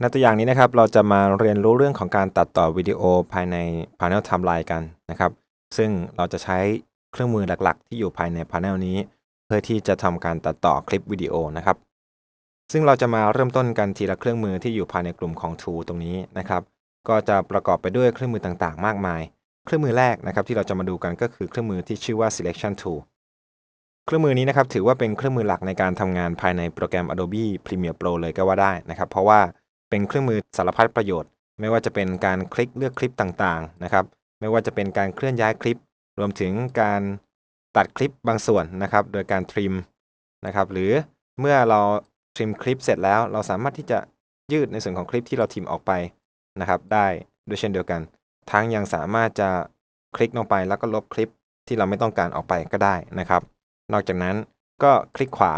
ในตัวอย่างนี้นะครับเราจะมาเรียนรู้เรื่องของการตัดต่อวิดีโอภายใน Panel Timeline กันนะครับ ซึ่งเราจะใช้เครื่องมือหลักๆ ที่อยู่ภายใน Panel นี้ เพื่อที่จะทำการตัดต่อคลิปวิดีโอนะครับ ซึ่งเราจะมาเริ่มต้นกันทีละเครื่องมือที่อยู่ภายในกลุ่มของ Tool ตรงนี้นะครับ ก็จะประกอบไปด้วยเครื่องมือต่างๆ มากมาย เครื่องมือแรกนะครับที่เราจะมาดูกันก็คือเครื่องมือที่ชื่อว่า Selection Tool เครื่องมือนี้นะครับถือว่าเป็นเครื่องมือหลักในการทำงานภายในโปรแกรม Adobe Premiere Pro เลยก็ว่าได้นะครับ เพราะว่า เป็นเครื่องมือสารพัดประโยชน์ ไม่ว่าจะเป็นการคลิกเลือกคลิปต่างๆนะครับ ไม่ว่าจะเป็นการเคลื่อนย้ายคลิป รวมถึงการตัดคลิปบางส่วนนะครับ โดยการทริมนะครับหรือเมื่อเราทริมคลิปเสร็จแล้ว เราสามารถที่จะยืดในส่วนของคลิปที่เราทริมออกไปนะครับ ได้ด้วยเช่นเดียวกัน ทั้งยังสามารถจะคลิกลงไปแล้วก็ลบคลิปที่เราไม่ต้องการออกไปก็ได้นะครับ นอกจากนั้นก็คลิกขวา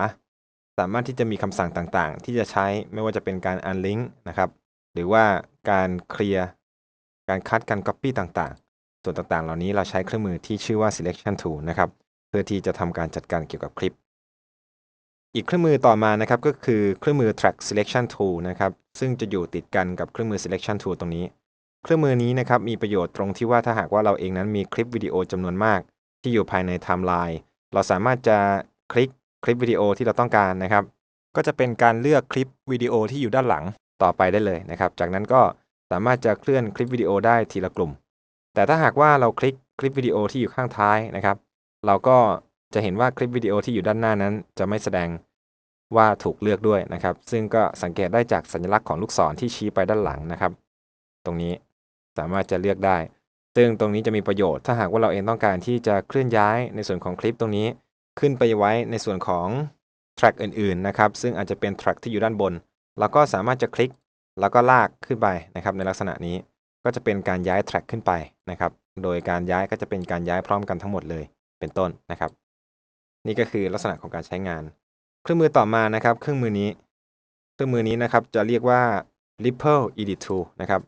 สามารถที่จะมีคำสั่งต่างๆ ที่จะใช้ไม่ว่าจะเป็นการ unlink นะครับ หรือว่าการเคลียร์การคัดการ copy ต่างๆ ส่วนต่างๆ เหล่านี้เราใช้เครื่องมือที่ชื่อว่า selection tool นะครับ เพื่อที่จะทำการจัดการเกี่ยวกับคลิป อีกเครื่องมือต่อมานะครับก็คือเครื่องมือ track selection tool นะครับ ซึ่งจะอยู่ติดกันกับเครื่องมือ selection tool ตรงนี้ เครื่องมือนี้นะครับมีประโยชน์ตรงที่ว่าถ้าหากว่าเราเองนั้นมีคลิปวิดีโอจำนวนมาก ที่อยู่ภายในไทม์ไลน์เราสามารถจะคลิก คลิปวิดีโอที่เราต้องการนะครับ ก็จะเป็นการเลือกคลิปวิดีโอที่อยู่ด้านหลังต่อไปได้เลยนะครับ จากนั้นก็สามารถจะเคลื่อนคลิปวิดีโอได้ทีละกลุ่ม แต่ถ้าหากว่าเราคลิกคลิปวิดีโอที่อยู่ข้างท้ายนะครับ เราก็จะเห็นว่าคลิปวิดีโอที่อยู่ด้านหน้านั้น จะไม่แสดงว่าถูกเลือกด้วยนะครับ ซึ่งก็สังเกตได้จากสัญลักษณ์ของลูกศรที่ชี้ไปด้านหลังนะครับ ตรงนี้สามารถจะเลือกได้ ซึ่งตรงนี้จะมีประโยชน์ ถ้าหากว่าเราเองต้องการที่จะเคลื่อนย้ายในส่วนของคลิปตรงนี้ ขึ้นไปไว้ในส่วนของแทร็กอื่นๆนะครับซึ่งอาจจะเป็นแทร็กที่อยู่ด้านบนเราก็สามารถจะคลิกแล้วก็ลากขึ้นไปนะครับในลักษณะนี้ก็จะเป็นการย้ายแทร็กขึ้นไปนะครับโดยการย้ายก็จะเป็นการย้ายพร้อมกันทั้งหมดเลยเป็นต้นนะครับ นี่ก็คือลักษณะของการใช้งาน เครื่องมือต่อมานะครับ เครื่องมือนี้ เครื่องมือนี้นะครับจะเรียกว่า Ripple Edit Tool นะครับ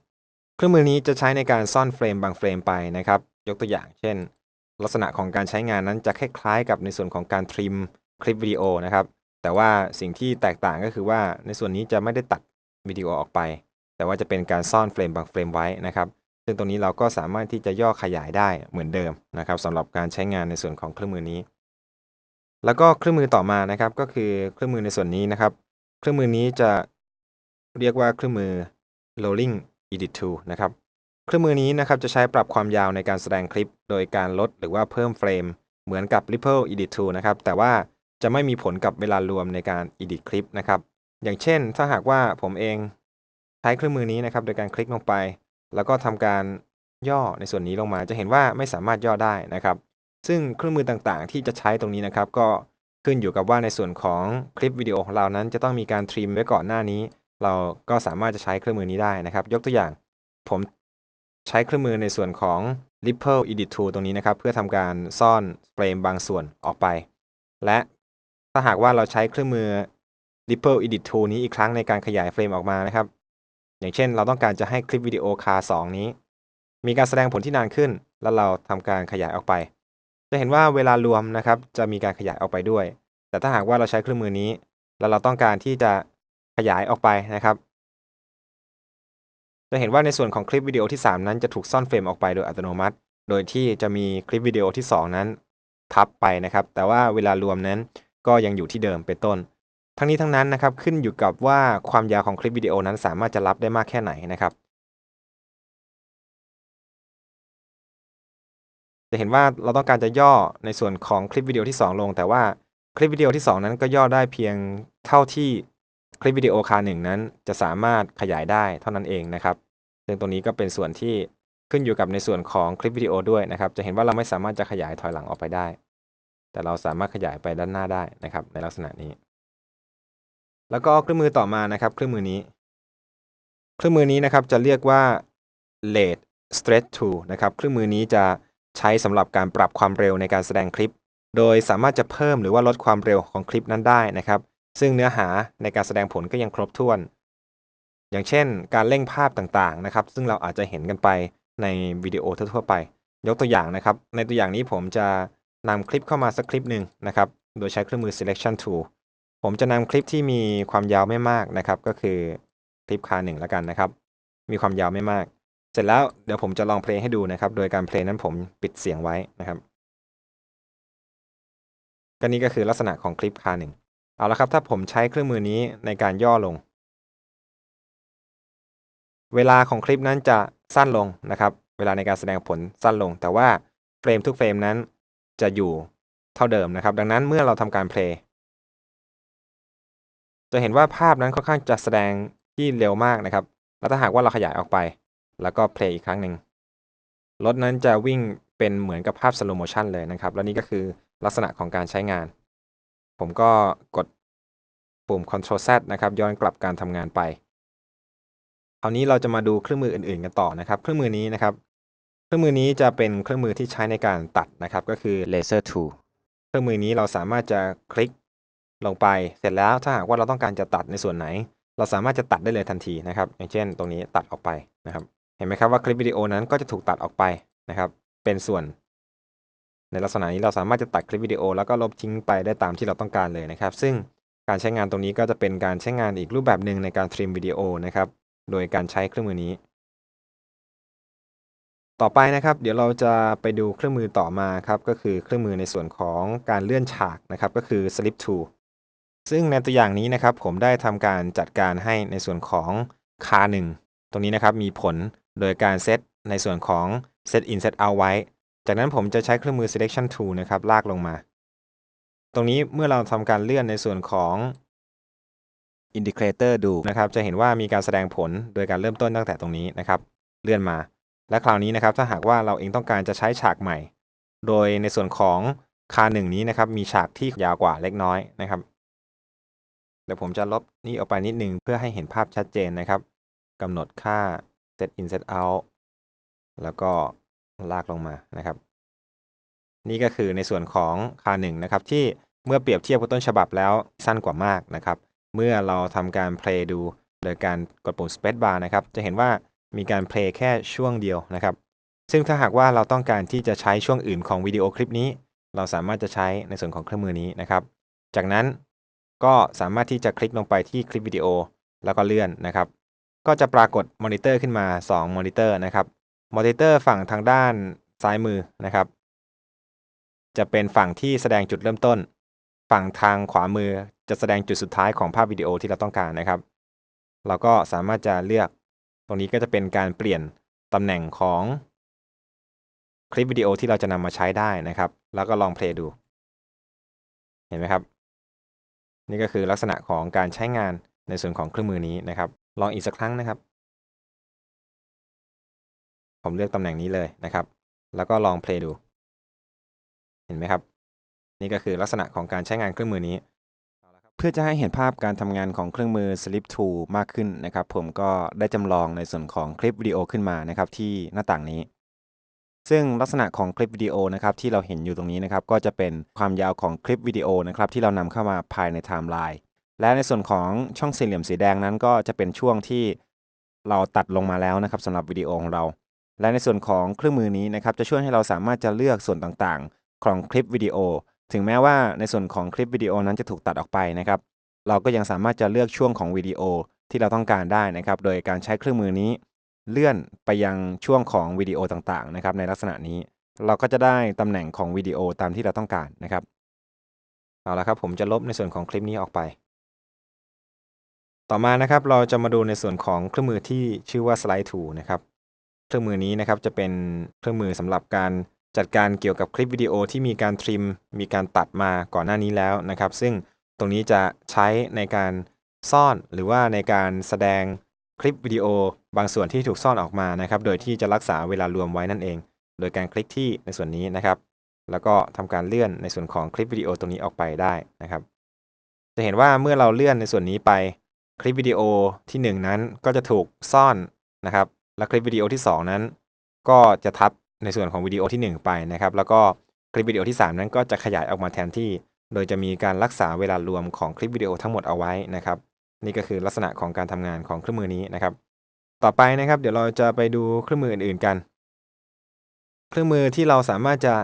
เครื่องมือนี้จะใช้ในการซ่อนเฟรมบางเฟรมไปนะครับ ยกตัวอย่างเช่น ลักษณะของการใช้งานนั้นจะคล้ายๆกับในส่วนของการทริมคลิปวิดีโอนะครับ แต่ว่าสิ่งที่แตกต่างก็คือว่าในส่วนนี้จะไม่ได้ตัดวิดีโอออกไป แต่ว่าจะเป็นการซ่อนเฟรมบางเฟรมไว้นะครับ ซึ่งตรงนี้เราก็สามารถที่จะย่อขยายได้เหมือนเดิมนะครับสำหรับการใช้งานในส่วนของเครื่องมือนี้ แล้วก็เครื่องมือต่อมานะครับก็คือเครื่องมือในส่วนนี้นะครับ เครื่องมือนี้จะเรียกว่าเครื่องมือ rolling edit tool นะครับ เครื่องมือนี้นะครับจะใช้ปรับความยาวในการแสดงคลิป โดยการลดหรือว่าเพิ่มเฟรม เหมือนกับ Ripple Edit Tool นะครับ แต่ว่าจะไม่มีผลกับเวลารวมในการ edit คลิปนะครับ อย่างเช่น ถ้าหากว่าผมเองใช้เครื่องมือนี้นะครับ โดยการคลิกลงไป แล้วก็ทำการย่อในส่วนนี้ลงมาจะเห็นว่าไม่สามารถย่อได้นะครับ ซึ่งเครื่องมือต่างๆ ที่จะใช้ตรงนี้นะครับ ก็ขึ้นอยู่กับว่าในส่วนของคลิปวิดีโอของเรานั้น จะต้องมีการทริมไว้ก่อนหน้านี้ เราก็สามารถจะใช้เครื่องมือนี้ได้นะครับ ยกตัวอย่าง ผม ใช้เครื่องมือในส่วนของ Ripple Edit Tool ตรงนี้นะครับ เพื่อทำการซ่อนเฟรมบางส่วนออกไป และถ้าหากว่าเราใช้เครื่องมือ Ripple Edit Tool นี้อีกครั้งในการขยายเฟรมออกมานะครับ อย่างเช่น เราต้องการจะให้คลิปวิดีโอคา2นี้ มีการแสดงผลที่นานขึ้น แล้วเราทำการขยายออกไป จะเห็นว่าเวลารวมนะครับ จะมีการขยายออกไปด้วย แต่ถ้าหากว่าเราใช้เครื่องมือนี้ แล้วเราต้องการที่จะขยายออกไปนะครับ จะเห็นว่าในส่วนของคลิปวิดีโอที่ 3 นั้นจะถูกซ่อนเฟรมออกไปโดยอัตโนมัติ โดยที่จะมีคลิปวิดีโอที่ 2 นั้น ทับไปนะครับ แต่ว่าเวลารวมนั้นก็ยังอยู่ที่เดิมเป็นต้น ทั้งนี้ทั้งนั้นนะครับขึ้นอยู่กับว่าความยาวของคลิปวิดีโอนั้นสามารถจะรับได้มากแค่ไหนนะครับ จะเห็นว่าเราต้องการจะย่อในส่วนของคลิปวิดีโอที่ 2 ลง แต่ว่าคลิปวิดีโอที่ 2 นั้นก็ย่อได้เพียงเท่าที่ คลิปวิดีโอคาหนึ่งนั้นจะสามารถขยายได้เท่านั้นเองนะครับ ซึ่งตรงนี้ก็เป็นส่วนที่ขึ้นอยู่กับในส่วนของคลิปวิดีโอด้วยนะครับ จะเห็นว่าเราไม่สามารถจะขยายถอยหลังออกไปได้ แต่เราสามารถขยายไปด้านหน้าได้นะครับ ในลักษณะนี้ แล้วก็เครื่องมือต่อมานะครับเครื่องมือนี้ เครื่องมือนี้นะครับจะเรียกว่า Late Stretch Tool นะครับเครื่องมือนี้จะใช้สำหรับการปรับความเร็วในการแสดงคลิป โดยสามารถจะเพิ่มหรือว่าลดความเร็วของคลิปนั้นได้นะครับ ซึ่งเนื้อหาในการแสดงผลก็ยังครบถ้วน อย่างเช่น การเร่งภาพต่างๆนะครับ ซึ่งเราอาจจะเห็นกันไปในวิดีโอทั่วๆไป ยกตัวอย่างนะครับ ในตัวอย่างนี้ผมจะนำคลิปเข้ามาสักคลิปหนึ่งนะครับ โดยใช้เครื่องมือ selection tool ผมจะนำคลิปที่มีความยาวไม่มากนะครับ ก็คือคลิปคาหนึ่งแล้วกันนะครับ มีความยาวไม่มาก เสร็จแล้วเดี๋ยวผมจะลองเพลงให้ดูนะครับ โดยการเพลงนั้นผมปิดเสียงไว้นะครับก็นี่ก็คือลักษณะของคลิปคาหนึ่ง เอาละครับถ้าผมใช้เครื่องมือนี้ในการย่อลง เวลาของคลิปนั้นจะสั้นลงนะครับ เวลาในการแสดงผลสั้นลง แต่ว่าเฟรมทุกเฟรมนั้นจะอยู่เท่าเดิมนะครับ ดังนั้นเมื่อเราทำการเพลย์จะเห็นว่าภาพนั้นค่อนข้างจะแสดงที่เร็วมากนะครับ แล้วถ้าหากว่าเราขยายออกไป แล้วก็เพลย์อีกครั้งหนึ่งรถนั้นจะวิ่งเป็นเหมือนกับภาพสโลโมชันเลยนะครับ และนี่ก็คือลักษณะของการใช้งาน ผมก็กดปุ่ม Ctrl Z นะครับย้อนกลับการทำงานไปคราวนี้เราจะมาดูเครื่องมืออื่นๆกันต่อนะครับ เครื่องมือนี้นะครับ เครื่องมือนี้จะเป็นเครื่องมือที่ใช้ในการตัดนะครับ ก็คือ Laser Tool เครื่องมือนี้เราสามารถจะคลิกลงไปเสร็จแล้วถ้าหากว่าเราต้องการจะตัดในส่วนไหน เราสามารถจะตัดได้เลยทันทีนะครับ อย่างเช่น ตรงนี้ตัดออกไปนะครับ เห็นไหมครับว่าคลิปวิดีโอนั้นก็จะถูกตัดออกไปนะครับ เป็นส่วน ในลักษณะนี้เราสามารถจะตัดคลิปวิดีโอ แล้วก็ลบทิ้งไปได้ตามที่เราต้องการเลยนะครับ ซึ่งการใช้งานตรงนี้ก็จะเป็นการใช้งานอีกรูปแบบหนึ่งในการทริมวิดีโอนะครับ โดยการใช้เครื่องมือนี้ ต่อไปนะครับ เดี๋ยวเราจะไปดูเครื่องมือต่อมาครับ ก็คือเครื่องมือในส่วนของการเลื่อนฉากนะครับ ก็คือ Slip Tool ซึ่งในตัวอย่างนี้นะครับ ผมได้ทำการจัดการให้ในส่วนของคาหนึ่งตรงนี้นะครับมีผลโดยการเซตในส่วนของ Set In Set Out ไว้ จากนั้นผมจะใช้เครื่องมือ Selection Tool นะครับลากลงมา ตรงนี้เมื่อเราทำการเลื่อนในส่วนของ Indicator ดูนะครับ จะเห็นว่ามีการแสดงผลโดยการเริ่มต้นตั้งแต่ตรงนี้นะครับ เลื่อนมา และคราวนี้นะครับ ถ้าหากว่าเราเองต้องการจะใช้ฉากใหม่ โดยในส่วนของคาหนึ่งนี้นะครับ มีฉากที่ยาวกว่าเล็กน้อยนะครับ เดี๋ยวผมจะลบนี่ออกไปนิดนึงเพื่อให้เห็นภาพชัดเจนนะครับกำหนดค่า set in set out แล้วก็ ลากลงมานะครับ นี่ก็คือในส่วนของคาหนึ่งนะครับ ที่เมื่อเปรียบเทียบกับต้นฉบับแล้วสั้นกว่ามากนะครับ เมื่อเราทำการเพลย์ดูโดยการกดปุ่ม space bar นะครับ จะเห็นว่ามีการเพลย์แค่ช่วงเดียวนะครับ ซึ่งถ้าหากว่าเราต้องการที่จะใช้ช่วงอื่นของวิดีโอคลิปนี้ เราสามารถจะใช้ในส่วนของเครื่องมือนี้นะครับ จากนั้นก็สามารถที่จะคลิกลงไปที่คลิปวิดีโอแล้วก็เลื่อนนะครับ ก็จะปรากฏมอนิเตอร์ขึ้นมา 2 มอนิเตอร์นะครับ มอนิเตอร์ฝั่งทางด้านซ้ายมือนะครับ จะเป็นฝั่งที่แสดงจุดเริ่มต้น ฝั่งทางขวามือจะแสดงจุดสุดท้ายของภาพวิดีโอที่เราต้องการนะครับ เราก็สามารถจะเลือกตรงนี้ก็จะเป็นการเปลี่ยนตำแหน่งของคลิปวิดีโอที่เราจะนำมาใช้ได้นะครับ แล้วก็ลองเพลย์ดู เห็นไหมครับ นี่ก็คือลักษณะของการใช้งานในส่วนของเครื่องมือนี้นะครับ ลองอีกสักครั้งนะครับ ผมเลือกตำแหน่งนี้เลยนะครับ แล้วก็ลองเพลย์ดู เห็นไหมครับ นี่ก็คือลักษณะของการใช้งานเครื่องมือนี้ เพื่อจะให้เห็นภาพการทำงานของเครื่องมือ Slip Tool มากขึ้นนะครับ ผมก็ได้จำลองในส่วนของคลิปวิดีโอขึ้นมานะครับที่หน้าต่างนี้ ซึ่งลักษณะของคลิปวิดีโอนะครับที่เราเห็นอยู่ตรงนี้นะครับ ก็จะเป็นความยาวของคลิปวิดีโอนะครับที่เรานำเข้ามาภายในไทม์ไลน์และในส่วนของช่องสี่เหลี่ยมสีแดงนั้นก็จะเป็นช่วงที่เราตัดลงมาแล้วนะครับสำหรับวิดีโอของเรา และในส่วนของเครื่องมือนี้นะครับจะช่วยให้เราสามารถจะเลือกส่วนต่างๆ ของคลิปวิดีโอ ถึงแม้ว่าในส่วนของคลิปวิดีโอนั้นจะถูกตัดออกไปนะครับ เราก็ยังสามารถจะเลือกช่วงของวิดีโอที่เราต้องการได้นะครับ โดยการใช้เครื่องมือนี้ เลื่อนไปยังช่วงของวิดีโอต่างๆนะครับในลักษณะนี้ เราก็จะได้ตำแหน่งของวิดีโอตามที่เราต้องการนะครับเอาละครับผมจะลบในส่วนของคลิปนี้ออกไป ต่อมานะครับเราจะมาดูในส่วนของเครื่องมือที่ชื่อว่า Slide Tool นะครับ เครื่องมือนี้นะครับจะเป็นเครื่องมือสำหรับการจัดการเกี่ยวกับคลิปวิดีโอที่มีการทริม มีการตัดมาก่อนหน้านี้แล้วนะครับ ซึ่งตรงนี้จะใช้ในการซ่อนหรือว่าในการแสดงคลิปวิดีโอบางส่วนที่ถูกซ่อนออกมานะครับ โดยที่จะรักษาเวลารวมไว้นั่นเอง โดยการคลิกที่ในส่วนนี้นะครับ แล้วก็ทำการเลื่อนในส่วนของคลิปวิดีโอตรงนี้ออกไปได้นะครับ จะเห็นว่าเมื่อเราเลื่อนในส่วนนี้ไปคลิปวิดีโอที่ 1 นั้นก็จะถูกซ่อนนะครับ และคลิปวิดีโอที่ 2 นั้น ก็จะทับในส่วนของวิดีโอที่ 1 ไปนะครับ แล้วก็คลิปวิดีโอที่ 3 นั้นก็จะขยายออกมาแทนที่ โดยจะมีการรักษาเวลารวมของคลิปวิดีโอทั้งหมดเอาไว้นะครับ นี่ก็คือลักษณะของการทำงานของเครื่องมือนี้นะครับ ต่อไปนะครับ เดี๋ยวเราจะไปดูเครื่องมืออื่น ๆกัน เครื่องมือที่เราสามารถจะ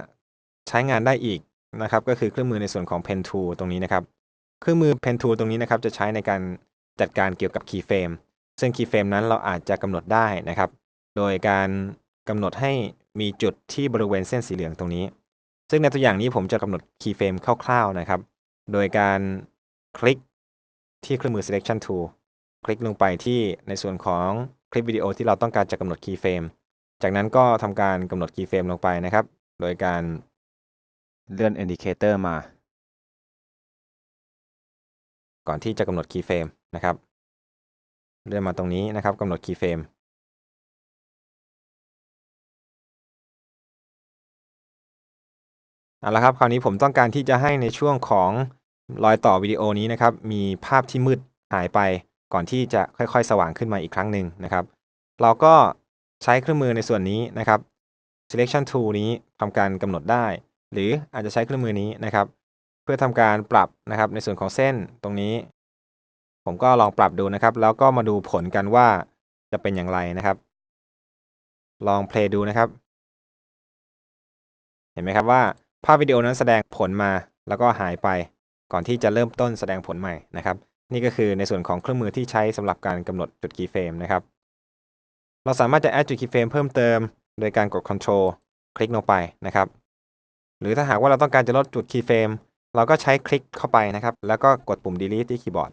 ใช้งานได้อีกนะครับ ก็คือเครื่องมือในส่วนของ Pen Tool ตรงนี้นะครับ เครื่องมือ Pen Tool ตรงนี้นะครับ จะใช้ในการจัดการเกี่ยวกับ Keyframe ซึ่ง keyframe นั้นเราอาจจะกำหนดได้นะครับ โดยการกำหนดให้มีจุดที่บริเวณเส้นสีเหลืองตรงนี้ ซึ่งในตัวอย่างนี้ผมจะกำหนด keyframe คร่าวๆนะครับ โดยการคลิกที่เครื่องมือ selection tool คลิกลงไปที่ในส่วนของคลิปวิดีโอที่เราต้องการจะกำหนด keyframe จากนั้นก็ทำการกำหนด keyframe ลงไปนะครับ โดยการเลื่อน indicator มา ก่อนที่จะกำหนด keyframe นะครับ เลื่อนมาตรงนี้นะครับกำหนด keyframe เอาละครับคราวนี้ผมต้องการที่จะให้ในช่วงของรอยต่อวิดีโอนี้นะครับ มีภาพที่มืดหายไปก่อนที่จะค่อยๆ สว่างขึ้นมาอีกครั้งหนึ่งนะครับ เราก็ใช้เครื่องมือในส่วนนี้นะครับ selection tool นี้ทำการกำหนดได้ หรืออาจจะใช้เครื่องมือนี้นะครับ เพื่อทำการปรับนะครับในส่วนของเส้นตรงนี้ ผมก็ลองปรับดูนะครับ แล้วก็มาดูผลกันว่าจะเป็นอย่างไรนะครับ ลองเพลย์ดูนะครับ เห็นไหมครับว่าภาพวิดีโอนั้นแสดงผลมาแล้วก็หายไปก่อนที่จะเริ่มต้นแสดงผลใหม่นะครับ นี่ก็คือในส่วนของเครื่องมือที่ใช้สำหรับการกำหนดจุด keyframe นะครับ เราสามารถจะ add จุด keyframe เพิ่มเติม โดยการกด control คลิกลงไปนะครับ หรือถ้าหากว่าเราต้องการจะลดจุด keyframe เราก็ใช้คลิกเข้าไปนะครับ แล้วก็กดปุ่ม delete ที่คีย์บอร์ด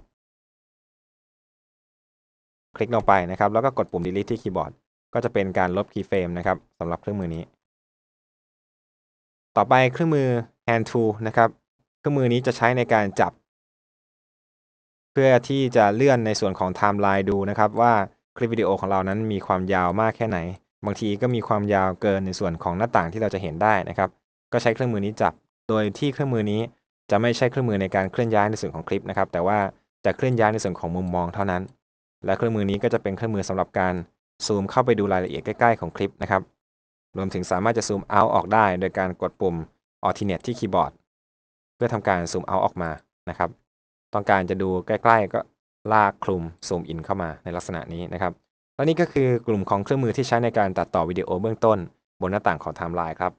คลิกลงไปนะครับ แล้วก็กดปุ่ม delete ที่คีย์บอร์ด ก็จะเป็นการลบ keyframe นะครับสำหรับเครื่องมือนี้ ต่อไปเครื่องมือ hand tool นะครับ เครื่องมือนี้จะใช้ในการจับ เพื่อที่จะเลื่อนในส่วนของ timeline ดูนะครับ ว่าคลิปวิดีโอของเรานั้นมีความยาวมากแค่ไหน บางทีก็มีความยาวเกินในส่วนของหน้าต่างที่เราจะเห็นได้นะครับ ก็ใช้เครื่องมือนี้จับ โดยที่เครื่องมือนี้จะไม่ใช่เครื่องมือในการเคลื่อนย้ายในส่วนของคลิปนะครับ แต่ว่าจะเคลื่อนย้ายในส่วนของมุมมองเท่านั้น และเครื่องมือนี้ก็จะเป็นเครื่องมือสำหรับการซูมเข้าไปดูรายละเอียดใกล้ ๆ ของคลิปนะครับ รวมถึงสามารถจะซูมเอาออกได้ โดยการกดปุ่ม alternate ที่คีย์บอร์ด เพื่อทำการซูมเอาออกมานะครับ ต้องการจะดูใกล้ ๆ ก็ลากคลุมซูมอินเข้ามาในลักษณะนี้นะครับและนี่ก็คือกลุ่มของเครื่องมือที่ใช้ในการตัดต่อวิดีโอเบื้องต้น บนหน้าต่างของไทม์ไลน์ครับ